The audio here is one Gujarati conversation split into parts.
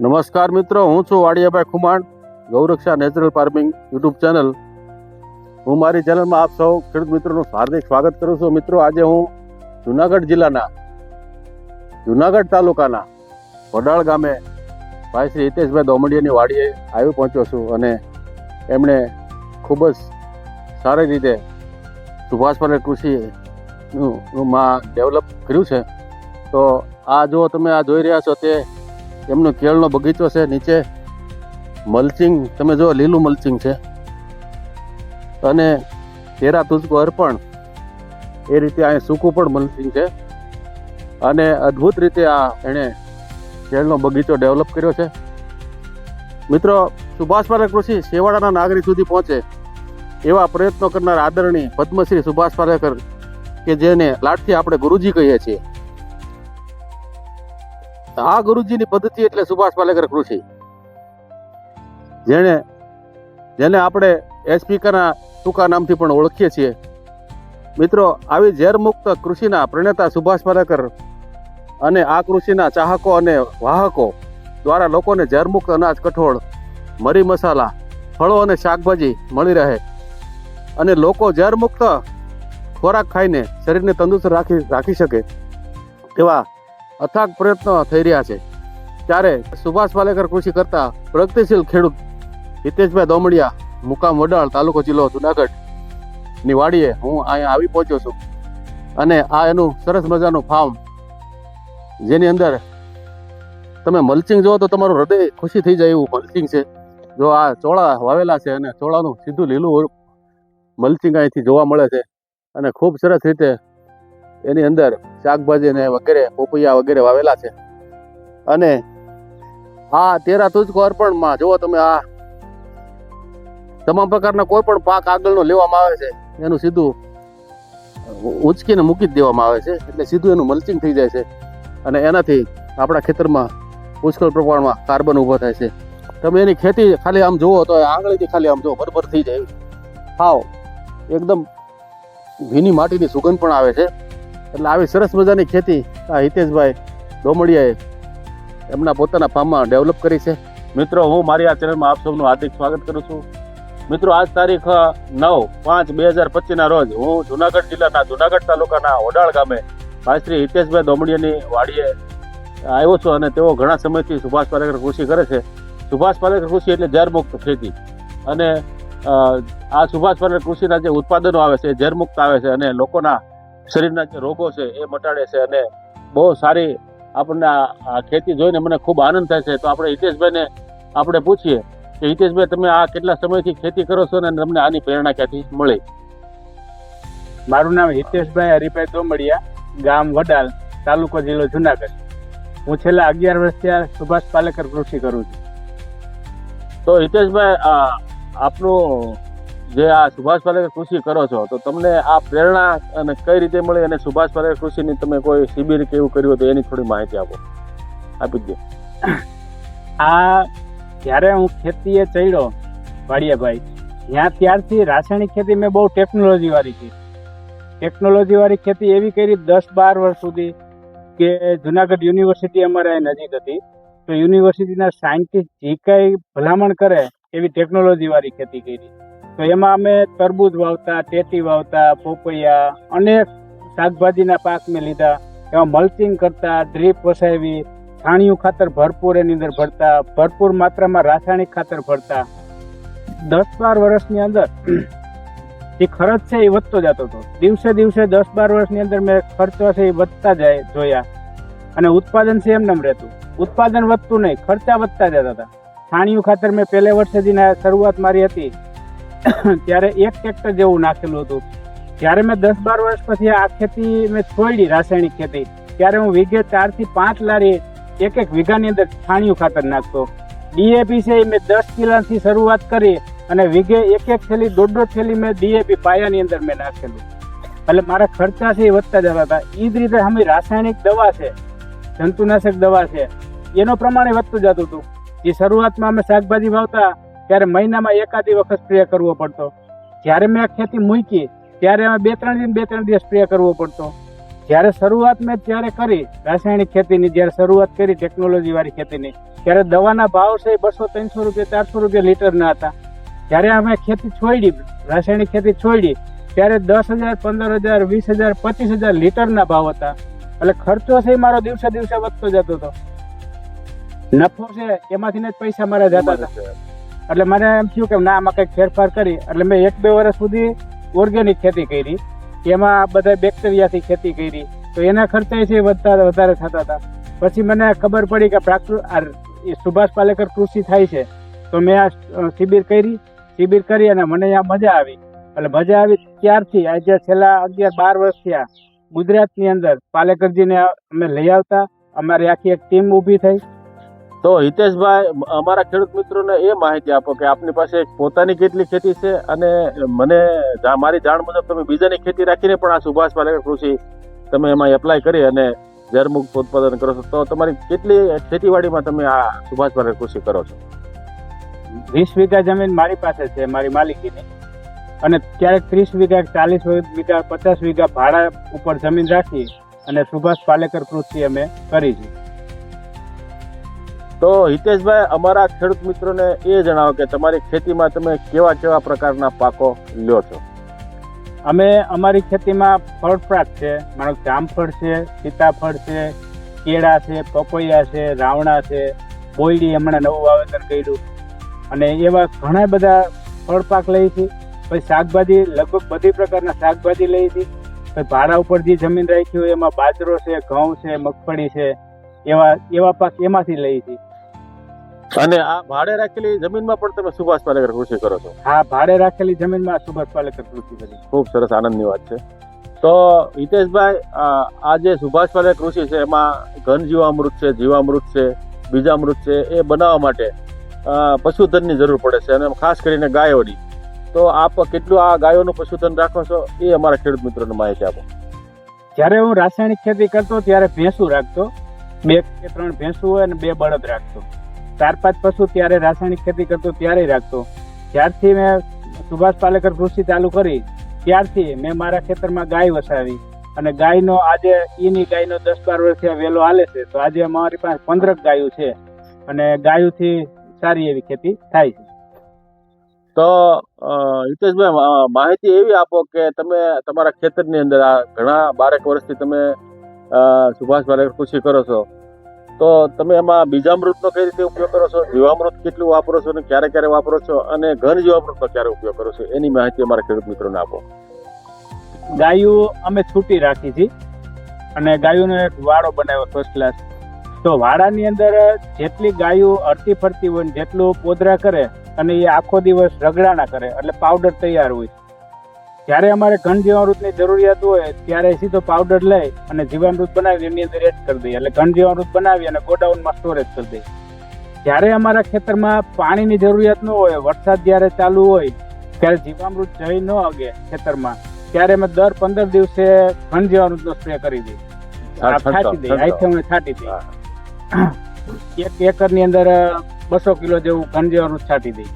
નમસ્કાર મિત્રો, હું છું Vadiyabhai Khuman, Gauraksha natural farming YouTube channel. હું મારી ચેનલમાં આપ સૌ ખેડૂત મિત્રોનું હાર્દિક સ્વાગત કરું છું. મિત્રો, આજે હું જુનાગઢ જિલ્લાના, જુનાગઢ તાલુકાના વડાળ ગામે ભાઈ શ્રી હિતેશભાઈ દોમડિયાની વાડીએ આવી પહોંચ્યો છું અને એમણે ખૂબ જ સારી રીતે સુભાષ પારેખ કૃષિનું માં ડેવલપ કર્યું છે. તો આ જો તમે આ જોઈ રહ્યા છો તે એમનો કેળનો બગીચો છે, નીચે મલ્ચિંગ, તમે જો લીલું મલ્ચિંગ છે. અને તેરા તુજકો અર્પણ, એ રીતે અહીં સૂકું પણ મલ્ચિંગ છે. અને અદ્ભુત રીતે આ એણે કેળનો બગીચો ડેવલપ કર્યો છે. મિત્રો સુભાષ પારેખ કૃષિ શેવાડાના નાગરિક સુધી પહોંચે એવા પ્રયત્નો કરનાર આદરણીય પદ્મશ્રી સુભાષ પારેકર કે જેને લાડથી આપણે ગુરુજી કહીએ છીએ. આ ગુરુજીની પદ્ધતિ એટલે સુભાષ પાલેકર કૃષિ. જેણે જેને આપણે એસપીકાના ટૂંકા નામથી પણ ઓળખીએ છીએ. મિત્રો, આવી ઝેરમુક્ત કૃષિના પ્રણેતા સુભાષ પાલેકર અને આ કૃષિના ચાહકો અને વાહકો દ્વારા લોકોને ઝેરમુક્ત અનાજ, કઠોળ, મરી મસાલા, ફળો અને શાકભાજી મળી રહે અને લોકો ઝેરમુક્ત ખોરાક ખાઈને શરીરને તંદુરસ્ત રાખી રાખી શકે તેવા અથાગ પ્રયત્નો થઈ રહ્યા છે. ત્યારે સુભાષ પાલેકર કૃષિ કરતા પ્રગતિશીલ ખેડૂત હિતેશભાઈ દોમડિયા, મુકામ વડાળ તાલુકો જિલ્લો જુનાગઢની વાડીએ હું અહીંયા આવી પહોંચ્યો છું. અને આ એનું સરસ મજાનું ફાર્મ જેની અંદર તમે મલ્ચિંગ જુઓ તો તમારું હૃદય ખુશી થઈ જાય એવું મલ્ચિંગ છે. જો આ ચોળા વાવેલા છે અને ચોળાનું સીધું લીલું મલ્ચિંગ અહીંથી જોવા મળે છે. અને ખૂબ સરસ રીતે એની અંદર શાકભાજી ને વગેરે, પોપૈયા વગેરે વાવેલા છે. અને આ તેરા તુજકો અર્પણમાં જુઓ તમે આ તમામ પ્રકારના કોઈ પણ પાક આગળનો લેવામાં આવે છે, એનું સીધું ઉંચકીને મૂકી જ દેવામાં આવે છે, એટલે સીધું એનું મલ્ચિંગ થઈ જાય છે. અને એનાથી આપણા ખેતરમાં પુષ્કળ પ્રમાણમાં કાર્બન ઊભો થાય છે. તમે એની ખેતી ખાલી આમ જુઓ તો આંગળીથી ખાલી આમ જુઓ, ભરભર થઈ જાય. હાવ, એકદમ ભીની માટીની સુગંધ પણ આવે છે. એટલે આવી સરસ મજાની ખેતી આ હિતેશભાઈ ડોમડિયાએ એમના પોતાના ફાર્મમાં ડેવલપ કરી છે. મિત્રો, હું મારી આ ચેનલમાં આપ સૌનું હાર્દિક સ્વાગત કરું છું. મિત્રો, આજ તારીખ નવ પાંચ બે હજાર પચીસના રોજ હું જુનાગઢ જિલ્લાના જુનાગઢ તાલુકાના ઓડાળ ગામે ભાઈ શ્રી હિતેશભાઈ ડોમડિયાની વાડીએ આવ્યો છું અને તેઓ ઘણા સમયથી સુભાષ પાલેકર કૃષિ કરે છે. સુભાષ પાલેકર કૃષિ એટલે ઝેરમુક્ત ખેતી. અને આ સુભાષ પાલેકર કૃષિના જે ઉત્પાદનો આવે છે ઝેરમુક્ત આવે છે અને લોકોના શરીરના જે રોગો છે એ મટાડે છે અને બહુ સારી આપણને આ ખેતી જોઈને મને ખૂબ આનંદ થાય છે. તો આપણે હિતેશભાઈને આપણે પૂછીએ કે હિતેશભાઈ તમે આ કેટલા સમયથી ખેતી કરો છો ને તમને આની પ્રેરણા ક્યાંથી મળી? મારું નામ હિતેશભાઈ હરિભાઈ તોમડિયા ગામ વડાલ તાલુકો જિલ્લો જુનાગઢ. હું છેલ્લા અગિયાર વર્ષથી આ સુભાષ પાલેકર કૃષિ કરું છું. તો હિતેશભાઈ આપનું જે આ સુભાષ પાલેકર કૃષિ કરો છો, તો તમને આ પ્રેરણા અને કઈ રીતે મળી અને સુભાષ પાલેકર કૃષિની તમે કોઈ શિબિર કે એવું કર્યું તો એની થોડી માહિતી આપો. આપી દે આ જ્યારે હું ખેતીએ ચડ્યો, વાડિયાભાઈ, ત્યાં ત્યારથી રાસાયણિક ખેતી મેં બહુ ટેકનોલોજી વાળી કરી. ટેકનોલોજી વાળી ખેતી એવી કરી દસ બાર વર્ષ સુધી કે જુનાગઢ યુનિવર્સિટી અમારે નજીક હતી. તો યુનિવર્સિટીના સાયન્ટિસ્ટ જે કંઈ ભલામણ કરે એવી ટેકનોલોજી વાળી ખેતી કરી. તો એમાં અમે તરબૂચ વાવતા, ટેટી વાવતા, પોપૈયા અનેક શાકભાજીના પાક મેં લીધા. એમાં મલ્ચિંગ કરતા, ડ્રીપ વસાવી, છાણિયું ખાતર ભરપૂર એની અંદર ભરતા, ભરપૂર માત્રામાં રાસાયણિક ખાતર ભરતા. દસ બાર વર્ષની અંદર જે ખર્ચ છે એ વધતો જતો હતો. દિવસે દિવસે દસ બાર વર્ષની અંદર મેં ખર્ચો છે એ વધતા જાય જોયા. અને ઉત્પાદન છે એમને એમ રહેતું. ઉત્પાદન વધતું નહીં, ખર્ચા વધતા જતા હતા. છાણિયું ખાતર મેં પહેલે વર્ષે શરૂઆત મારી હતી. ત્યારે એક ટ્રેક્ટર જેવું નાખેલું હતું. જ્યારે મેં દસ બાર વર્ષ પછી આ ખેતી મેં છોડી રાસાયણિક ખેતી, ત્યારે હું વીઘે ચારથી પાંચ લારી એક એક વીઘાની અંદર છાણિયું ખાતર નાખતો. ડીએપી છે મેં દસ કિલાથી શરૂઆત કરી અને વીઘે એક એક થેલી, દોઢ દોઢ થેલી મેં ડીએપી પાયાની અંદર મેં નાખેલું. એટલે મારા ખર્ચા છે એ વધતા જતા હતા. એ જ રીતે અમે રાસાયણિક દવા છે, જંતુનાશક દવા છે, એનો પ્રમાણે વધતું જતું હતું. એ શરૂઆતમાં અમે શાકભાજી વાવતા ત્યારે મહિનામાં એકાદી વખત સ્પ્રે કરવો પડતો. જ્યારે મેં ખેતી મૂકી, ત્યારે અમે બે ત્રણ દિન, બે ત્રણ દિવસ સ્પ્રે કરવો પડતો. જ્યારે શરૂઆત મેં ત્યારે કરી, રાસાયણિક ખેતીની, જ્યારે શરૂઆત કરી ટેકનોલોજી વાળી ખેતીની, ત્યારે દવાના ભાવ છે બસો, ત્રણસો રૂપિયા, ચારસો રૂપિયા લીટરના હતા. જ્યારે અમે ખેતી છોડી, રાસાયણિક ખેતી છોડી, ત્યારે દસ હજાર, પંદર હજાર, વીસ હજાર, પચીસ હજાર લીટરના ભાવ હતા. એટલે ખર્ચો છે મારો દિવસે દિવસે વધતો જતો હતો. નફો છે, એમાંથી જ પૈસા મારા જતા હતા. એટલે મને એમ થયું કે ના, આમાં કંઈક ફેરફાર કરી. એટલે મેં એક, બે વર્ષ સુધી ઓર્ગેનિક ખેતી કરી. એમાં બધા બેક્ટેરિયાથી ખેતી કરી. તો એના ખર્ચા છે વધતા, વધારે થતા હતા. પછી મને ખબર પડી કે પ્રાકૃત આ સુભાષ પાલેકર કૃષિ થાય છે. તો મેં આ શિબિર કરી. શિબિર કરી અને મને અહીંયા મજા આવી. એટલે મજા આવી ત્યારથી, આજે છેલ્લા અગિયાર, બાર વર્ષ થયા. ગુજરાતની અંદર પાલેકરજીને અમે લઈ આવતા. અમારી આખી એક ટીમ ઊભી થઈ. તો હિતેશભાઈ અમારા ખેડૂત મિત્રોને એ માહિતી આપો કે આપની પાસે પોતાની કેટલી ખેતી છે અને મને મારી જાણ મુજબ તમે બીજાની ખેતી રાખીને પણ આ સુભાષ પાલેકર કૃષિ તમે એમાં એપ્લાય કરી અને જરમુક્ત ઉત્પાદન કરો છો. તો તમારી કેટલી ખેતીવાડીમાં તમે આ સુભાષ પાલેકર કૃષિ કરો છો? વીસ વીઘા જમીન મારી પાસે છે, મારી માલિકીની. અને ક્યારેક ત્રીસ વીઘા, ચાલીસ વીઘા, પચાસ વીઘા ભાડા ઉપર જમીન રાખી અને સુભાષ પાલેકર કૃષિ અમે કરી છે. તો હિતેશભાઈ, અમારા ખેડૂત મિત્રોને એ જણાવો કે તમારી ખેતીમાં તમે કેવા કેવા પ્રકારના પાકો લ્યો છો? અમે અમારી ખેતીમાં ફળ પાક છે. માનો જામફળ છે, સીતાફળ છે, કેળા છે, પપૈયા છે, રાવણા છે, બોયડી હમણાં નવું વાવેતર કર્યું. અને એવા ઘણા બધા ફળ પાક લઈ છે. પછી શાકભાજી, લગભગ બધી પ્રકારના શાકભાજી લઈ છે. પછી ભાડા ઉપર જે જમીન રાખી હોય એમાં બાજરો છે, ઘઉં છે, મગફળી છે, એવા એવા પાક એમાંથી લઈ છે. અને આ ભાડે રાખેલી જમીનમાં પણ તમે સુભાષ પાલેકર કૃષિ કરો છો? હા ભાડે રાખેલી જમીનમાં સુભાષ પાલેકર કૃષિ કરી. ખૂબ સરસ આનંદની વાત છે. તો હિતેશભાઈ આ જે સુભાષ પાલેકર કૃષિ છે એમાં ઘન જીવામૃત છે જીવામૃત છે બીજામૃત છે એ બનાવવા માટે પશુધનની જરૂર પડે છે અને ખાસ કરીને ગાયોની. તો આપ કેટલું આ ગાયોનું પશુધન રાખો છો એ અમારા ખેડૂત મિત્રોને માહિતી આપો. જ્યારે હું રાસાયણિક ખેતી કરતો ત્યારે ભેંસું રાખતો. બે કે ત્રણ ભેંસું હોય અને બે બળદ રાખતો. ચાર પાંચ પશુ ત્યારે રાસાયણિક ખેતી કરતો, ત્યારે રાખતો. જ્યારથી મેં સુભાષ પાલેકર કૃષિ ચાલુ કરી, ત્યારથી મેં મારા ખેતરમાં ગાય વસાવી. અને ગાયનો આજે, ઈની ગાયનો દસ બાર વર્ષથી વેલો હાલે છે, તો આજે અમારી પાસે પંદરક ગાયો છે. અને ગાયોથી સારી એવી ખેતી થાય છે. તો હિતેશભાઈ માહિતી એવી આપો કે તમે તમારા ખેતરની અંદર આ ઘણા બારેક વર્ષથી તમે સુભાષ પાલેકર કૃષિ કરો છો. તો તમે એમાં બીજામૃતનો કઈ રીતે ઉપયોગ કરો છો? જીવામૃત કેટલું વાપરો છો અને ક્યારે ક્યારે વાપરો છો? અને ઘન જીવામૃતનો ક્યારે ઉપયોગ કરો છો? એની માહિતી અમારા ખેડૂત મિત્રોને આપો. ગાયો અમે છૂટી રાખી છે અને ગાયોનો એક વાડો બનાવ્યો ફર્સ્ટ ક્લાસ તો વાડાની અંદર જેટલી ગાયો અડતી ફરતી હોય ને જેટલું પોદરા કરે અને એ આખો દિવસ રગડાના કરે, એટલે પાવડર તૈયાર હોય જ્યારે અમારે ઘન જીવામૃતની જરૂરિયાત હોય ત્યારે સીધો પાવડર લઈ અને જીવામૃત બનાવી એની અંદર એડ કરી દઈએ. એટલે ઘન જીવામૃત બનાવી અને ગોડાઉનમાં સ્ટોરેજ કરી દઈએ. જ્યારે અમારા ખેતરમાં પાણીની જરૂરિયાત ન હોય વરસાદ જ્યારે ચાલુ હોય ત્યારે જીવામૃત જઈ ન આગે ખેતરમાં ત્યારે અમે દર પંદર દિવસે ઘન જીવામૃતનો સ્પ્રે કરી દઈએ. છાંટી દઈએ. આઈથી અમે છાંટી દઈએ. એક એકરની અંદર બસો કિલો જેવું ઘન જીવામૃત છાંટી દઈએ.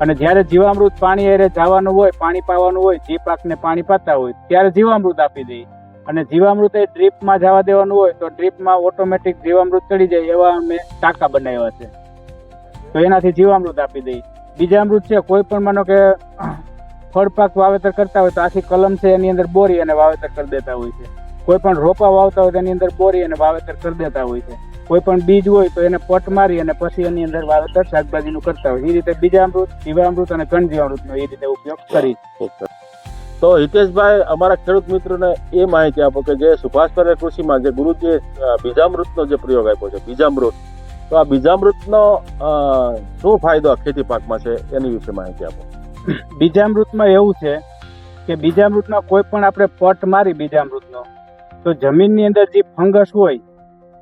અને જ્યારે જીવામૃત પાણી એરે જવાનું હોય, પાણી પાવાનું હોય, જે પાકને પાણી પાતા હોય, ત્યારે જીવામૃત આપી દઈએ. અને જીવામૃત એ ડ્રીપમાં જવા દેવાનું હોય, તો ડ્રીપમાં ઓટોમેટિક જીવામૃત ચડી જાય એવા અમે ટાંકા બનાવ્યા છે. તો એનાથી જીવામૃત આપી દઈએ. બીજા અમૃત છે, કોઈ પણ માનો કે ફળ પાક વાવેતર કરતા હોય, તો આખી કલમ છે એની અંદર બોરી અને વાવેતર કરી દેતા હોય છે. કોઈ પણ રોપા વાવતા હોય તેની અંદર બોરી અને વાવેતર કરી દેતા હોય છે. કોઈ પણ બીજ હોય તો એને પટ મારી અને પછી એની અંદર વાવેતર શાકભાજીનું કરતા હોય. એ રીતે બીજામૃત જીવામૃત અને ઘન જીવામૃતનો એ રીતે ઉપયોગ કરી. તો હિતેશભાઈ અમારા ખેડૂત મિત્રોને એ માહિતી આપો કે જે સુભાષ કૃષિમાં જે ગુરુજીએ અ, બીજામૃતનો જે પ્રયોગ આપ્યો છે બીજામૃત. તો આ બીજામૃતનો શું ફાયદો ખેતી પાકમાં છે? એની વિશે માહિતી આપો. બીજામૃતમાં એવું છે કે બીજામૃતમાં કોઈ પણ આપણે પટ મારી બીજામૃતનો તો જમીનની અંદર જે ફંગસ હોય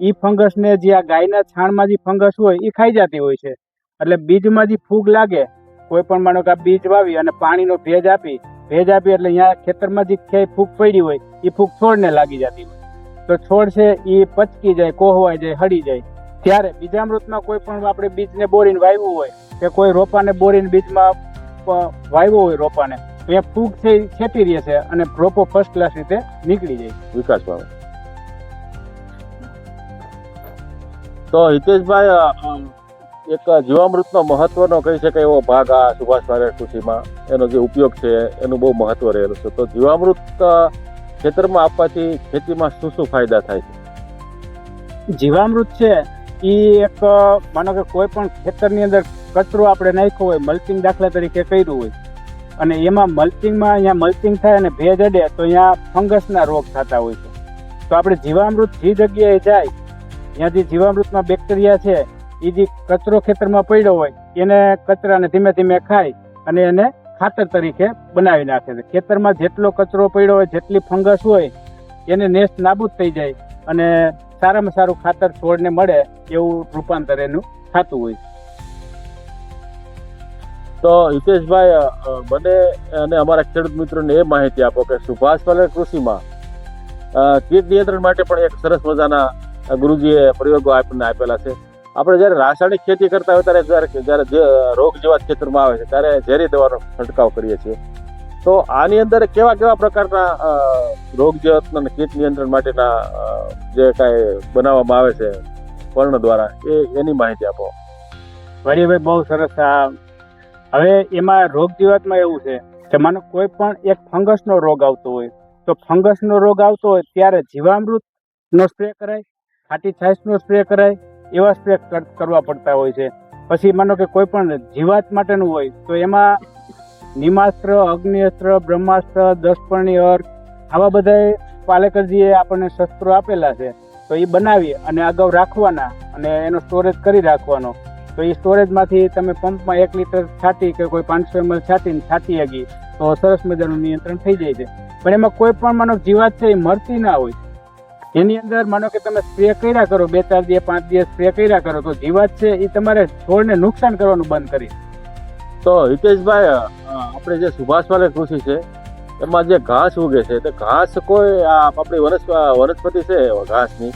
એ ફંગસને જે આ ગાયના છાણમાં જે ફંગસ હોય એ ખાઈ જતી હોય છે. એટલે બીજમાં જે ફૂગ લાગે, કોઈ પણ માનો કે આ બીજ વાવી અને પાણીનો ભેજ આપી ભેજ આપી એટલે અહીંયા ખેતરમાં જે ક્યાંય ફૂગ પડી હોય એ ફૂગ છોડને લાગી જતી હોય. તો છોડ છે એ પચકી જાય, કોહવાઈ જાય, હળી જાય. ત્યારે બીજામૃતમાં કોઈ પણ આપણે બીજને બોરીને વાવ્યું હોય કે કોઈ રોપાને બોરીને બીજમાં વાવ્યો હોય રોપાને, તો એ ફૂગ છે છેટી રહે અને રોપો ફર્સ્ટ ક્લાસ રીતે નીકળી જાય. વિકાસ પામે. તો હિતેશભાઈ એક જીવામૃતનો મહત્વનો કહી શકાય એવો ભાગ આ સુભાષ પારેખ કૃષિમાં એનો જે ઉપયોગ છે, એનું બહુ મહત્વ રહેલું છે. તો જીવામૃત ખેતરમાં આપવાથી ખેતીમાં શું શું ફાયદા થાય છે? જીવામૃત છે એ એક માનો કે કોઈ પણ ખેતરની અંદર કચરો આપણે નાખ્યો હોય મલ્ચિંગ દાખલા તરીકે કર્યું હોય, અને એમાં મલ્ચિંગમાં અહીંયા મલ્ચિંગ થાય અને ભેજ અડે, તો અહીંયા ફંગસના રોગ થતા હોય છે. તો આપણે જીવામૃત જે જગ્યાએ જાય ત્યાં જે જીવામૃતમાં બેક્ટેરિયા છે એ જે કચરો ખેતરમાં પડ્યો હોય, એને કચરાને ધીમે ધીમે ખાઈ અને એને ખાતર તરીકે બનાવી નાખે છે. ખેતરમાં જેટલો કચરો પડ્યો હોય, જેટલી ફંગસ હોય, એને નેસ્ટ નાબૂદ થઈ જાય અને સારામાં સારું ખાતર છોડને મળે એવું રૂપાંતર એનું થતું હોય તો હિતેશભાઈ મને અને અમારા ખેડૂત મિત્રોને એ માહિતી આપો કે સુભાષ પાલેર કૃષિમાં કીટ નિયંત્રણ માટે પણ એક સરસ મજાના ગુરુજીએ પ્રયોગો આપણને આપેલા છે. આપણે જ્યારે રાસાયણિક ખેતી કરતા હોય ત્યારે જ્યારે જે રોગ જેવા ખેતરમાં આવે છે, ત્યારે ઝેરી દવાનો છંટકાવ કરીએ છીએ. તો આની અંદર કેવા કેવા પ્રકારના રોગ અને કીટ નિયંત્રણ માટેના જે કાંઈ બનાવવામાં આવે છે, પર્ણ દ્વારા, એ, એની માહિતી આપો. ભાઈ બહુ સરસ હવે એમાં રોગ જીવાતમાં એવું છે કે માનો કોઈ પણ એક ફંગસનો રોગ આવતો હોય, તો ફંગસનો રોગ આવતો હોય ત્યારે જીવામૃતનો સ્પ્રે કરાય ખાટી છાશનો સ્પ્રે કરાય, એવા સ્પ્રે કરવા પડતા હોય છે. પછી માનો કે કોઈ પણ જીવાત માટેનું હોય, તો એમાં નિમાસ્ત્ર, અગ્નિઅસ્ત્ર, બ્રહ્માસ્ત્ર દસપર્ણી અર્ક, આવા બધા પાલેકરજીએ આપણને શસ્ત્રો આપેલા છે. તો એ બનાવી અને અગાઉ રાખવાના અને એનો સ્ટોરેજ કરી રાખવાનો. તો એ સ્ટોરેજમાંથી તમે પંપમાં એક લીટર છાંટી કે કોઈ પાંચસો એમએલ છાટીને છાટી આગી, તો સરસ મજાનું નિયંત્રણ થઈ જાય છે. પણ એમાં કોઈ પણ માનો જીવાત છે એ મરતી ના હોય. એની અંદર માનો કે તમે સ્પ્રે કર્યા કરો બે ચાર દિવસ પાંચ દિવસ સ્પ્રે કર્યા કરો તો જીવાત છે એ તમારે છોડને નુકસાન કરવાનું બંધ કરી તો હિતેશભાઈ આપણે જે સુભાષવાલે કૃષિ છે એમાં જે ઘાસ ઉગે છે તે ઘાસ કોઈ આપણી વનસ્પ વનસ્પતિ છે ઘાસની?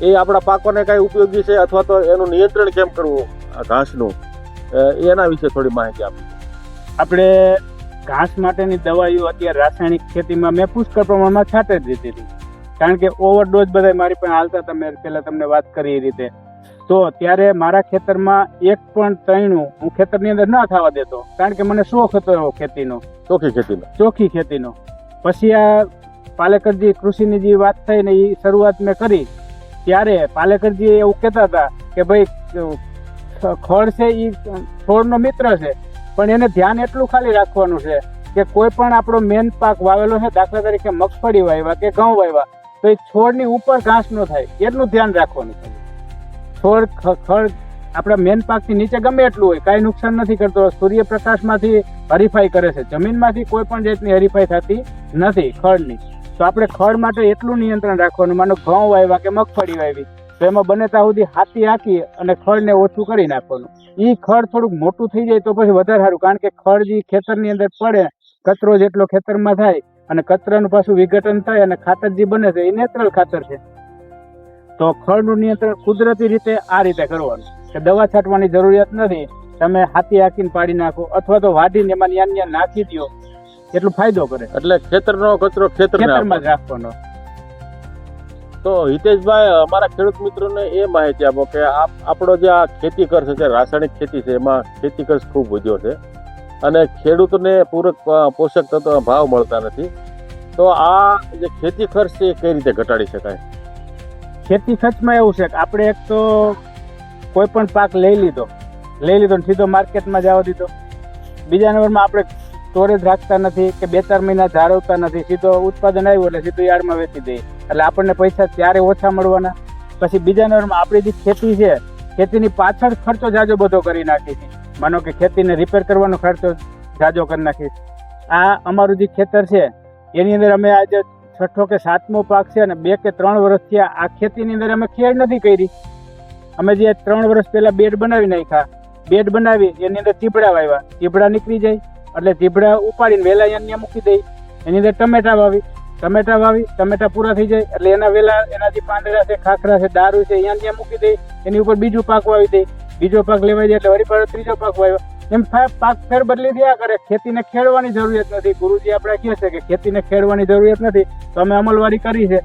એ આપણા પાકોને કઈ ઉપયોગી છે અથવા તો એનું નિયંત્રણ કેમ કરવું ઘાસનું? એના વિશે થોડી માહિતી આપી. આપણે ઘાસ માટેની દવાઈઓ અત્યારે રાસાયણિક ખેતીમાં મેં પુષ્કળ પ્રમાણમાં છાંટે જ દીધી હતી કારણ કે ઓવરડોઝ બધા મારી પણ હાલતા તમે પહેલાં તમને વાત કરી એ રીતે. તો ત્યારે મારા ખેતરમાં એક પણ તૈણું હું ખેતરની અંદર ના થવા દેતો. કારણ કે મને શોખ હતો એવો ખેતીનો. ચોખ્ખી ખેતીનો. ચોખ્ખી ખેતીનો. પછી આ પાલેકરજી કૃષિની જે વાત થઈ ને એ શરૂઆત મેં કરી. ત્યારે પાલેકરજી એવું કહેતા હતા કે ભાઈ ખડ છે એ છોડનો મિત્ર છે પણ એને ધ્યાન એટલું ખાલી રાખવાનું છે કે કોઈ પણ આપણો મેન પાક વાવેલો છે દાખલા તરીકે મગફળી વાવ્યા કે ઘઉં વાવ્યા તો એ છોડની ઉપર ઘાસ ન થાય, એટલું ધ્યાન રાખવાનું છોડ ખડ આપણા મેન પાકથી નીચે ગમે એટલું હોય, કાંઈ નુકસાન નથી કરતો. સૂર્યપ્રકાશમાંથી હરીફાઈ કરે છે. જમીનમાંથી કોઈ પણ જાતની હરીફાઈ થતી નથી ખડની. તો આપણે ખડ માટે એટલું નિયંત્રણ રાખવાનું. માનો ઘઉં વાવ્યા કે મગફળી વાવી, તો એમાં બને ત્યાં સુધી હાથી હાકી અને ખડને ઓછું કરી નાખવાનું. એ ખડ થોડુંક મોટું થઈ જાય તો પછી વધારે સારું, કારણ કે ખડ જે ખેતરની અંદર પડે, કચરો જેટલો ખેતરમાં થાય અને કચરાનું પાછું વિઘટન થાય અને ખાતર જે બને છે એ નેચરલ ખાતર છે. તો ખળનું નિયંત્રણ કુદરતી રીતે આ રીતે કરવાનું કે દવા છાંટવાની જરૂરિયાત નથી તમે હાથી હાકીને પાડી નાખો અથવા તો વાઢીને એમાં ન્યા ન્યા નાખી દો એટલું ફાયદો કરે. એટલે ખેતરનો કચરો ખેતરમાં જ રાખવાનો. તો હિતેશભાઈ અમારા ખેડૂત મિત્રોને એ માહિતી આપો કે આપણો જે આ ખેતી કર છે રાસાયણિક ખેતી છે એમાં ખેતી ખર્ચ ખૂબ વધ્યો છે. અને ખેડૂતોને પૂરક પોષક તત્વ ભાવ મળતા નથી. તો આ જે ખેતી ખર્ચ છે એ કઈ રીતે ઘટાડી શકાય? ખેતી ખર્ચમાં એવું છે કે આપણે એક તો કોઈ પણ પાક લઈ લીધો લઈ લીધો ને સીધો માર્કેટમાં જવા દીધો. બીજા નંબરમાં આપણે સ્ટોરેજ રાખતા નથી કે બે ચાર મહિના જાળવતા નથી, સીધો ઉત્પાદન આવ્યું એટલે સીધું યાર્ડમાં વેચી દઈએ. એટલે આપણને પૈસા ત્યારે ઓછા મળવાના. પછી બીજા નંબરમાં આપણી જે ખેતી છે, ખેતીની પાછળ ખર્ચો જાજો બધો કરી નાખી છે માનો કે ખેતીને રિપેર કરવાનો ખર્ચો જાજો કરી નાખીશ. આ અમારું જે ખેતર છે, એની અંદર અમે આજે છઠ્ઠો કે સાતમો પાક છે અને બે કે ત્રણ વર્ષથી આ ખેતીની અંદર અમે ખેડ નથી કરી. અમે જે ત્રણ વર્ષ પહેલાં બેડ બનાવી નાખ્યા. બેડ બનાવી, એની અંદર ચીપડા વાવ્યા. ચીપડા નીકળી જાય, એટલે ચીપડા ઉપાડીને વહેલા અહીંયા મૂકી દઈ એની અંદર ટમેટા વાવી. ટમેટા વાવી, ટમેટા પૂરા થઈ જાય, એટલે એના વેલા એના જે પાંદડા છે, ખાખરા છે, દારૂ છે અહીંયા ત્યાં મૂકી દઈ એની ઉપર બીજું પાક વાવી દઈ બીજો પાક લેવાઈ જાય એટલે વળી પાછો ત્રીજો પાક વાવ્યો એમ પાક ફેર બદલી થયા કરે. ખેતીને ખેડવાની જરૂરિયાત નથી. ગુરુજી આપણે કહે છે કે ખેતીને ખેડવાની જરૂરિયાત નથી. તો અમે અમલવારી કરી છે.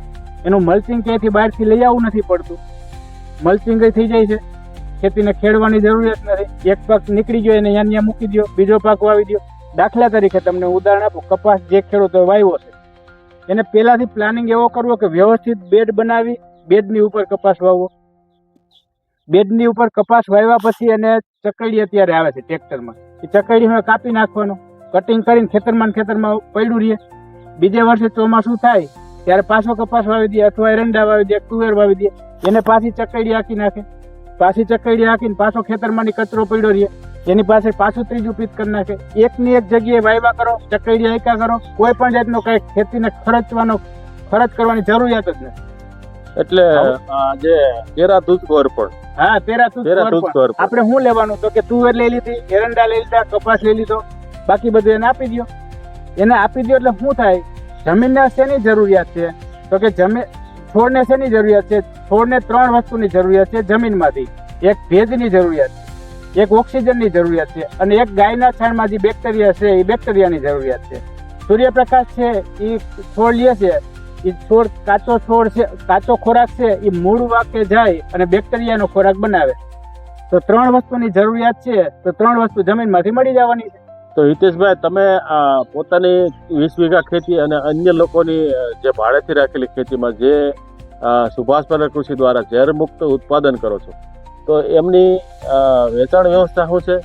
એનું મલ્ચિંગ ક્યાંયથી બહારથી લઈ આવવું નથી પડતું. મલ્ચિંગ થઈ જાય છે. ખેતીને ખેડવાની જરૂરિયાત નથી. એક પાક નીકળી ગયો એને અહીંયા મૂકી દો બીજો પાક વાવી દો દાખલા તરીકે તમને ઉદાહરણ આપો. કપાસ જે ખેડૂતો વાવ્યો છે. એને પહેલાથી પ્લાનિંગ એવો કરવો કે વ્યવસ્થિત બેડ બનાવી, બેડની ઉપર કપાસ વાવવો બેડની ઉપર કપાસ વાવ્યા પછી એને ચકડી અત્યારે આવે છે ટ્રેક્ટરમાં. એ ચકડી હવે કાપી નાખવાનું. કટિંગ કરીને ખેતરમાં ખેતરમાં પડ્યું રહીએ બીજે વર્ષે ચોમાસું થાય ત્યારે પાછો કપાસ વાવી દે અથવા એરંડા વાવી દે તુવેર વાવી દે. એને પાછી ચકડી હાકી નાખે. પાછી ચકડી હાકીને પાછો ખેતરમાંની કચરો પડ્યો રહીએ એની પાસે પાછું ત્રીજું પીત કરી નાખે. એકની એક જગ્યાએ વાવ્યા કરો ચકડી હાક્યા કરો. કોઈ પણ જાતનો કઈ ખેતીને ખર્ચવાનો ખર્ચ કરવાની જરૂરિયાત જ નથી. એટલે જે કેરા દૂધખોર પણ હા તું પણ. આપણે શું લેવાનું? તો કે તુવેર લઈ લીધી એરંડા લઈ લીધા કપાસ લઈ લીધો બાકી બધું એને આપી દો એને આપી દો એટલે શું થાય? જમીનના શેની જરૂરિયાત છે? તો કે જમીન છોડને શેની જરૂરિયાત છે? છોડને ત્રણ વસ્તુની જરૂરિયાત છે જમીનમાંથી. એક ભેજની જરૂરિયાત છે એક ઓક્સિજનની જરૂરિયાત છે અને એક ગાયના છાણમાં જે બેક્ટેરિયા છે એ બેક્ટેરિયાની જરૂરિયાત છે. સૂર્યપ્રકાશ છે એ છોડ લે છે એ છોડ કાચો છોડ છે, કાચો ખોરાક છે એ મૂળ વાકે જાય અને બેક્ટેરિયાનો ખોરાક બનાવે. તો ત્રણ વસ્તુની જરૂરિયાત છે, તો ત્રણ વસ્તુ જમીનમાંથી મળી જવાની છે. તો હિતેશભાઈ, તમે પોતાની વીસ વીઘા ખેતી અને અન્ય લોકોની જે ભાડેથી રાખેલી ખેતીમાં જે સુભાષ પાલર કૃષિ દ્વારા ઝેરમુક્ત ઉત્પાદન કરો છો, તો એમની વેચાણ વ્યવસ્થા શું છે?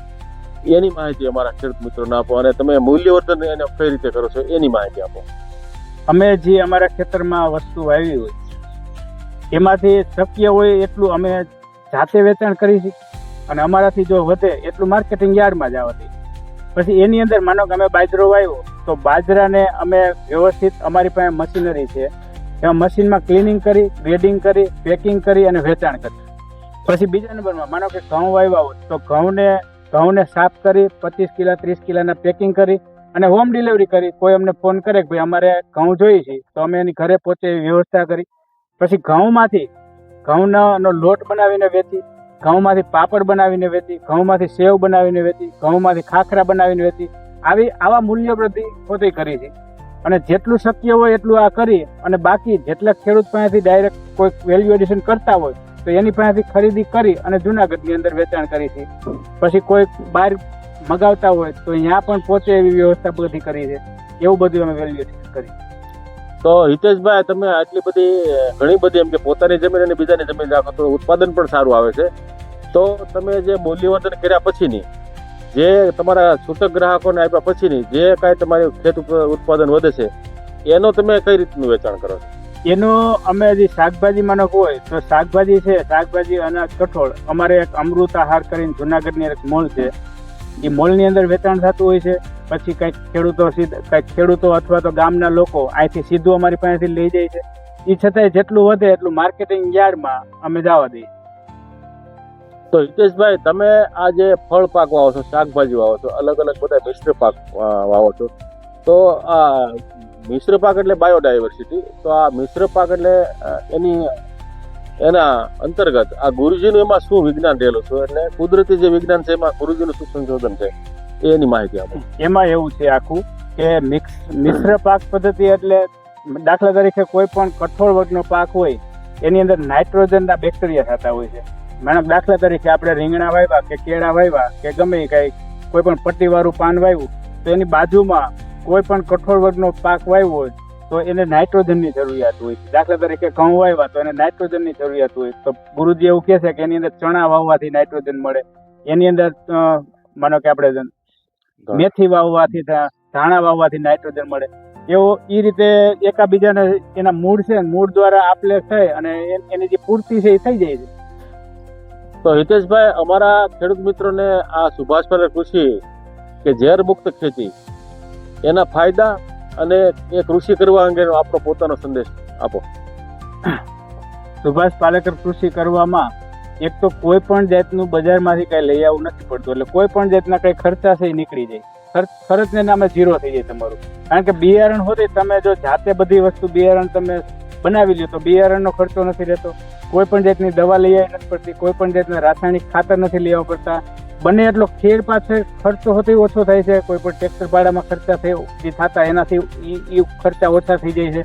એની માહિતી અમારા ખેડૂત મિત્રોને આપો અને તમે મૂલ્યવર્ધન એને કઈ રીતે કરો છો એની માહિતી આપો. અમે જે અમારા ખેતરમાં વસ્તુ વાવી હોય, એમાંથી શક્ય હોય એટલું અમે જાતે વેચાણ કરી અને અમારાથી જો વધે એટલું માર્કેટિંગ યાર્ડમાં જ આવતી પછી એની અંદર માનો કે અમે બાજરો વાવ્યો, તો બાજરાને અમે વ્યવસ્થિત અમારી પાસે મશીનરી છે. એમાં મશીનમાં ક્લિનિંગ કરી ગ્રેડિંગ કરી પેકિંગ કરી અને વેચાણ કરી. પછી બીજા નંબરમાં માનો કે ઘઉં વાવ્યા હોય તો ઘઉંને ઘઉંને સાફ કરી, પચીસ કિલા, ત્રીસ કિલાના પેકિંગ કરી અને હોમ ડિલિવરી કરી, કોઈ અમને ફોન કરે કે ભાઈ અમારે ઘઉં જોઈએ છે, તો અમે એની ઘરે પહોંચે એવી વ્યવસ્થા કરી. પછી ઘઉંમાંથી, ઘઉંનો લોટ બનાવીને વેચી, ઘઉંમાંથી પાપડ બનાવીને વેચી, ઘઉંમાંથી સેવ બનાવીને વેચી, ઘઉંમાંથી ખાખરા બનાવીને વેચી, આવી, આવા મૂલ્ય વૃદ્ધિ પોતે કરી છે. અને જેટલું શક્ય હોય એટલું આ કરી, અને બાકી જેટલા ખેડૂત પાસેથી ડાયરેક્ટ કોઈ વેલ્યુ એડિશન કરતા હોય, તો એની પાસેથી ખરીદી કરી અને જુનાગઢની અંદર વેચાણ કરી છે. પછી કોઈ બહાર મગાવતા હોય તો અહીંયા પણ પહોંચે એવી વ્યવસ્થા બધી કરી છે એવું બધું અમે વેલ્યુ કરી. તો હિતેશભાઈ તમે આટલી બધી ઘણી બધી એમ કે પોતાની જમીન અને બીજાની જમીન રાખો તો ઉત્પાદન પણ સારું આવે છે. તો તમે જે મૂલ્યવર્ધન કર્યા પછીની જે તમારા છૂટક ગ્રાહકોને આપ્યા પછીની જે કાંઈ તમારી ખેત ઉત્પાદન વધે છે એનો તમે કઈ રીતનું વેચાણ કરો છો? એનું અમે જે શાકભાજી માનો હોય તો શાકભાજી છે શાકભાજી અનાજ કઠોળ. અમારે એક અમૃત આહાર કરીને જુનાગઢની એક મોલ છે. એ મોલની અંદર વેચાણ થતું હોય છે, પછી કંઈક ખેડૂતો કંઈક ખેડૂતો અથવા તો ગામના લોકો અહીંથી સીધું અમારી પાસેથી લઈ જાય છે. એ છતાંય જેટલું વધે એટલું માર્કેટિંગ યાર્ડમાં અમે જવા દઈએ. તો હિતેશભાઈ, તમે આ જે ફળ પાક વાવો છો, શાકભાજી વાવો છો, અલગ અલગ બધા મિશ્ર પાક વાવો છો. તો આ મિશ્ર પાક એટલે બાયોડાયવર્સિટી તો આ મિશ્ર પાક એટલે એની એના અંતર્ગત આ ગુરુજીનું એમાં શું વિજ્ઞાન રહેલું છે એટલે કુદરતી જે વિજ્ઞાન છે એમાં ગુરુજીનું શું સંશોધન છે એની માહિતી આપો. એમાં એવું છે આખું કે મિક્સ મિશ્ર પાક પદ્ધતિ એટલે દાખલા તરીકે કોઈ પણ કઠોળ વર્ગનો પાક હોય, એની અંદર નાઇટ્રોજનના બેક્ટેરિયા થતા હોય છે. મેડમ દાખલા તરીકે આપણે રીંગણા વાવ્યા કે કેળા વાવ્યા કે ગમે કાંઈ કોઈ પણ પટ્ટીવાળું પાન વાવ્યું, તો એની બાજુમાં કોઈ પણ કઠોળ વર્ગનો પાક વાવ્યો હોય તો એને નાઇટ્રોજનની જરૂરિયાત હોય દાખલા તરીકે ઘઉં વાવ્યા તો એને નાઇટ્રોજનની જરૂરિયાત હોય તો ગુરુજી એવું કહે છે કે એની અંદર ચણા વાવવાથી નાઇટ્રોજન મળે. એની અંદર માનો કે આપણે મેથી વાવવાથી ધાણા વાવવાથી નાઇટ્રોજન મળે. એવો એ રીતે એકાબીજાને એના મૂળ છે મૂળ દ્વારા આપલે થઈ અને એ- એની જે પૂર્તિ છે એ થઈ જાય છે. તો હિતેશભાઈ અમારા ખેડૂત મિત્રોને આ સુભાષભાઈ પૂછી કે ઝેર મુક્ત ખેતી એના ફાયદા અને એ કૃષિ કરવા અંગેનો આપણો પોતાનો સંદેશ આપો. સુભાષ પાલેકર કૃષિ કરવામાં એક તો કોઈ પણ જાતનું બજારમાંથી કઈ લઈ આવવું નથી પડતું, એટલે કોઈ પણ જાતના કઈ ખર્ચા છે એ નીકળી જાય. ખર્ચ, ખર્ચને નામે ઝીરો થઈ જાય તમારું. કારણ કે બિયારણ હોતી તમે જો જાતે બધી વસ્તુ બિયારણ તમે બનાવી લ્યો તો બિયારણનો ખર્ચો નથી રહેતો. કોઈ પણ જાતની દવા લઈ આવી નથી પડતી, કોઈ પણ જાતના રાસાયણિક ખાતર નથી લેવા પડતા. બને એટલો ખેડ પાસે ખર્ચો હોતો ઓછો થાય છે. કોઈ પણ ટ્રેક્ટર ભાડામાં ખર્ચા થયો, જે થતા એનાથી એ ખર્ચા ઓછા થઈ જાય છે.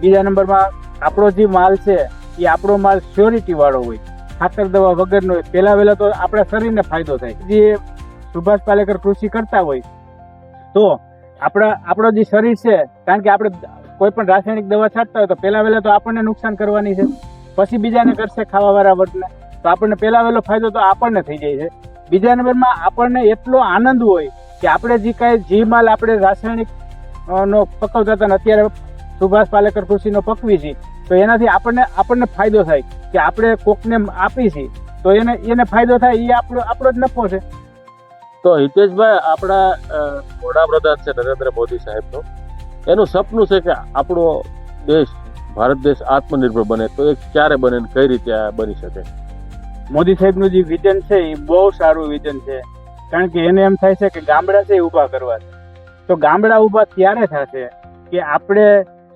બીજા નંબરમાં આપણો જે માલ છે, એ આપણો માલ સ્યોરિટી વાળો હોય. ખાતર દવા વગરનો હોય. પહેલા વહેલા તો આપણા શરીરને ફાયદો થાય. જે સુભાષ પાલેકર કૃષિ કરતા હોય, તો આપણા, આપણો જે શરીર છે, કારણ કે આપણે કોઈ પણ રાસાયણિક દવા છાંટતા હોય તો પહેલા વહેલા તો આપણને નુકસાન કરવાની છે. પછી બીજાને કરશે ખાવાવાળા વર્ગને. તો આપણને પહેલા વહેલો ફાયદો તો આપણને થઈ જાય છે. બીજા નંબરમાં આપણને એટલો આનંદ હોય કે આપણે જે કાંઈ જે માલ આપણે રાસાયણિક નો પકવતા હતા અત્યારે સુભાષ પાલેકર કૃષિનો પકવી છે, તો એનાથી આપણને આપણને ફાયદો થાય કે આપણે કોકને આપી છે, તો એને એને ફાયદો થાય, એ આપણો આપણો જ નફો છે. તો હિતેશભાઈ, આપણા વડાપ્રધાન છે નરેન્દ્ર મોદી સાહેબનું, એનું સપનું છે કે આપણો દેશ, ભારત દેશ આત્મનિર્ભર બને, તો એ ક્યારે બને કઈ રીતે બની શકે? મોદી સાહેબનું જે વિઝન છે એ બહુ સારું વિઝન છે. કારણ કે એને એમ થાય છે કે ગામડા છે એ ઊભા કરવા છે. તો ગામડા ઊભા ત્યારે થશે કે આપણે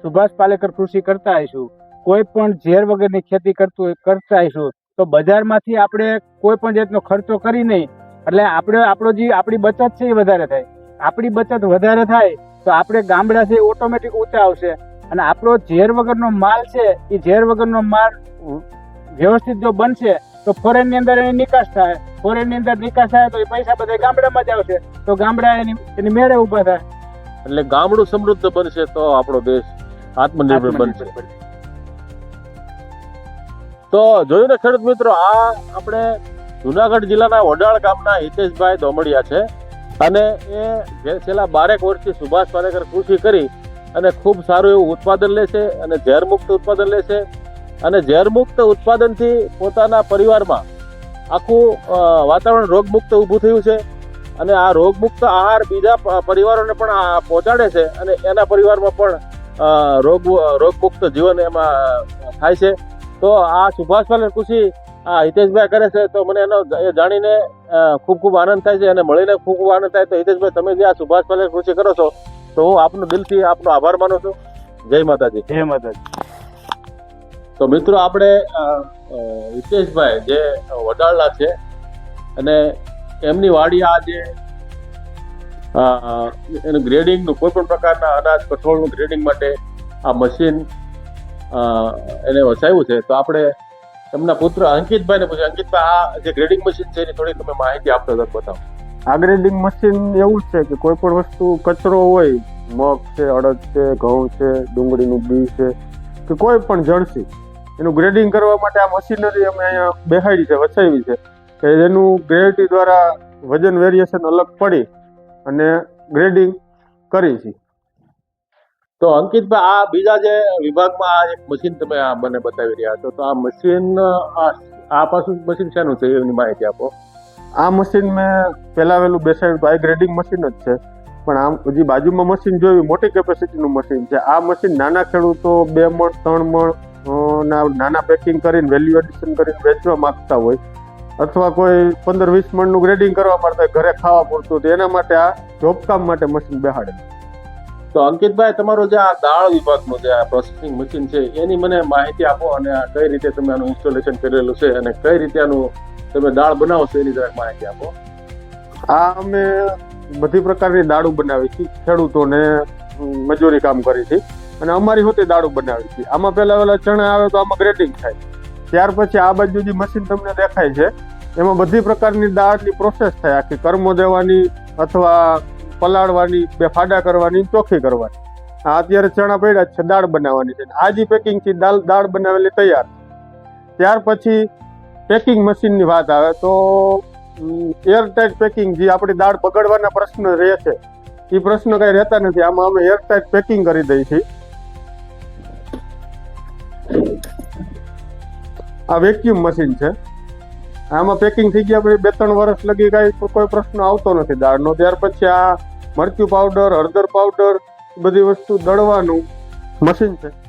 સુભાષ પાલેકર કૃષિ કરતા આવીશું. કોઈ પણ ઝેર વગરની ખેતી કરતું હોય, કરતા આવીશું. તો બજારમાંથી આપણે કોઈ પણ જાતનો ખર્ચો કરી નહીં. એટલે આપણે, આપણો જે, આપણી બચત છે એ વધારે થાય. આપણી બચત વધારે થાય તો આપણે ગામડા છે ઓટોમેટિક ઊંચા આવશે. અને આપણો ઝેર વગરનો માલ છે એ ઝેર વગરનો માલ વ્યવસ્થિત જો બનશે તો ફોરેનની અંદર એની નિકાસ થાય. ફોરેનની અંદર નિકાસ થાય તો એ પૈસા બધા ગામડામાં જ આવશે. તો ગામડા એની એની મેળે ઊભા થાય. એટલે ગામડું સમૃદ્ધ બનશે તો આપણો દેશ આત્મનિર્ભર બનશે. તો જોયું ને ખેડૂત મિત્રો આ આપણે જુનાગઢ જિલ્લાના વડાળ ગામના હિતેશભાઈ દોમડિયા છે. અને એ જે છેલ્લા બારેક વર્ષથી સુભાષ પાલેકર કૃષિ કરી અને ખૂબ સારું એવું ઉત્પાદન લે છે અને ઝેરમુક્ત ઉત્પાદન લે છે. અને ઝેરમુક્ત ઉત્પાદનથી પોતાના પરિવારમાં આખું વાતાવરણ રોગમુક્ત ઊભું થયું છે. અને આ રોગમુક્ત આહાર બીજા પરિવારોને પણ પહોંચાડે છે અને એના પરિવારમાં પણ રોગ, રોગમુક્ત જીવન એમાં થાય છે. તો આ સુભાષપાલે કૃષિ આ હિતેશભાઈ કરે છે તો મને એનો એ જાણીને ખૂબ ખૂબ આનંદ થાય છે અને મળીને ખૂબ ખૂબ આનંદ થાય. તો હિતેશભાઈ, તમે જે આ સુભાષપલેલ કૃષિ કરો છો, તો હું આપનો દિલથી આપનો આભાર માનું છું. જય માતાજી. જય માતાજી. તો મિત્રો આપણે હિતેશભાઈ જે વડાળના છે અને એમની વાડી આ જે એનું ગ્રેડિંગનું કોઈ પણ પ્રકારના અનાજ કઠોળનું ગ્રેડિંગ માટે આ મશીન એને વસાવ્યું છે. તો આપણે એમના પુત્ર અંકિતભાઈને પૂછ્યું. અંકિતભાઈ, આ જે ગ્રેડિંગ મશીન છે એની થોડી તમે માહિતી આપતો તક બતાવો. આ ગ્રેડિંગ મશીન એવું છે કે કોઈ પણ વસ્તુ કચરો હોય, મગ છે, અડદ છે, ઘઉં છે, ડુંગળીનું બી છે, કે કોઈ પણ જણસી એનું ગ્રેડિંગ કરવા માટે આ મશીનરી અમે અહીંયા બેહાડી છે વસાવી છે. કે એનું ગ્રેવિટી દ્વારા વજન વેરિએશન અલગ પડી અને ગ્રેડિંગ કરી છે. તો અંકિતભાઈ આ બીજા જે વિભાગમાં આ એક મશીન તમે આ મને બતાવી રહ્યા છો તો આ મશીન આ આ પાછું મશીન શેનું છે એની માહિતી આપો. આ મશીન મેં પહેલા વેલું બેસાડ્યું તો આ ગ્રેડિંગ મશીન જ છે. પણ આમ હજી બાજુમાં મશીન જોયું મોટી કેપેસિટીનું મશીન છે. આ મશીન નાના ખેડૂતો બે મણ ત્રણ મણ નાના પેકિંગ કરીને વેલ્યુ એડિશન કરીને વેચવા માંગતા હોય અથવા કોઈ પંદર વીસ મણનું ગ્રેડિંગ કરવા માંગતા હોય ઘરે ખાવા પૂરતું તો એના માટે આ જોબકામ માટે મશીન બેહાડે. તો અંકિતભાઈ તમારો જે આ દાળ વિભાગનું જે આ પ્રોસેસિંગ મશીન છે એની મને માહિતી આપો અને આ કઈ રીતે તમે આનું ઇન્સ્ટોલેશન કરેલું છે અને કઈ રીતે આનું તમે દાળ બનાવો છો એની જરાક માહિતી આપો. આ અમે બધી પ્રકારની દાળું બનાવી છે ખેડૂતોને મજૂરી કામ કરી છે અને અમારી હોતી દાળું બનાવી છે આમાં પહેલા પહેલા ચણા આવે તો આમાં ગ્રેડિંગ થાય. ત્યાર પછી આ બાજુ જે મશીન તમને દેખાય છે, એમાં બધી પ્રકારની દાળની પ્રોસેસ થાય. આખી કર્મો દેવાની અથવા પલાળવાની, બે ફાડા કરવાની ચોખ્ખી કરવાની. આ અત્યારે ચણા પડ્યા છે, દાળ બનાવવાની છે. આ જે પેકિંગ છે દાળ દાળ બનાવેલી તૈયાર ત્યાર પછી પેકિંગ મશીનની વાત આવે તો એરટાઇટ પેકિંગ જે આપણી દાળ બગડવાના પ્રશ્ન રહે છે એ પ્રશ્ન કઈ રહેતા નથી. આમાં અમે એરટાઇટ પેકિંગ કરી દઈએ છીએ. આ વેક્યુમ મશીન છે. આમાં પેકિંગ થઈ ગયા પછી બે ત્રણ વર્ષ લગી કઈ કોઈ પ્રશ્ન આવતો નથી. દાળનો ત્યાર પછી આ મરચું પાવડર હળદર પાવડર બધી વસ્તુ દળવાનું મશીન છે.